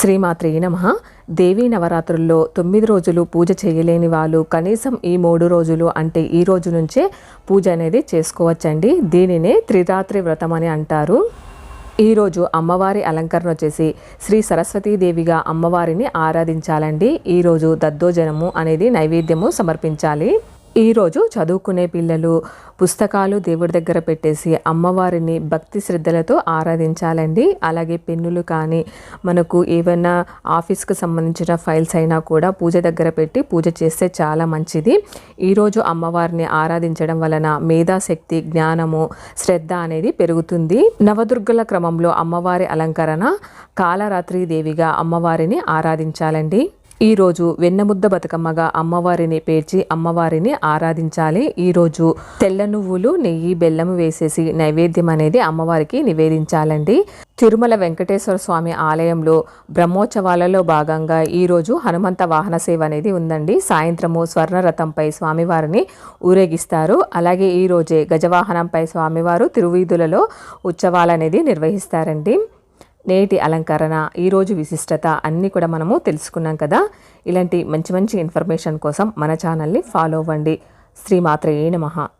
శ్రీమాత్రే నమ. దేవీ నవరాత్రుల్లో తొమ్మిది రోజులు పూజ చేయలేని వాళ్ళు కనీసం ఈ మూడు రోజులు అంటే ఈ రోజు నుంచే పూజ అనేది చేసుకోవచ్చండి. దీనినే త్రిరాత్రి వ్రతం అని అంటారు. ఈరోజు అమ్మవారి అలంకరణ వచ్చేసి శ్రీ సరస్వతీదేవిగా అమ్మవారిని ఆరాధించాలండి. ఈరోజు దద్దోజనము అనేది నైవేద్యము సమర్పించాలి. ఈరోజు చదువుకునే పిల్లలు పుస్తకాలు దేవుడి దగ్గర పెట్టేసి అమ్మవారిని భక్తి శ్రద్ధలతో ఆరాధించాలండి. అలాగే పెన్నులు కానీ మనకు ఏవైనా ఆఫీస్కి సంబంధించిన ఫైల్స్ అయినా కూడా పూజ దగ్గర పెట్టి పూజ చేస్తే చాలా మంచిది. ఈరోజు అమ్మవారిని ఆరాధించడం వలన మేధాశక్తి జ్ఞానము శ్రద్ధ అనేది పెరుగుతుంది. నవదుర్గల క్రమంలో అమ్మవారి అలంకరణ కాలరాత్రి దేవిగా అమ్మవారిని ఆరాధించాలండి. ఈరోజు వెన్నముద్ద బతుకమ్మగా అమ్మవారిని పేర్చి అమ్మవారిని ఆరాధించాలి. ఈరోజు తెల్ల నువ్వులు నెయ్యి బెల్లము వేసేసి నైవేద్యం అనేది అమ్మవారికి నివేదించాలండి. తిరుమల వెంకటేశ్వర స్వామి ఆలయంలో బ్రహ్మోత్సవాలలో భాగంగా ఈరోజు హనుమంత వాహన సేవ అనేది ఉందండి. సాయంత్రము స్వర్ణరథంపై స్వామివారిని ఊరేగిస్తారు. అలాగే ఈరోజే గజవాహనంపై స్వామివారు తిరువీధులలో ఉత్సవాలనేది నిర్వహిస్తారండి. నేటి అలంకరణ ఈరోజు విశిష్టత అన్నీ కూడా మనము తెలుసుకున్నాం కదా. ఇలాంటి మంచి మంచి ఇన్ఫర్మేషన్ కోసం మన ఛానల్ని ఫాలో అవ్వండి. శ్రీమాత్రయే నమ.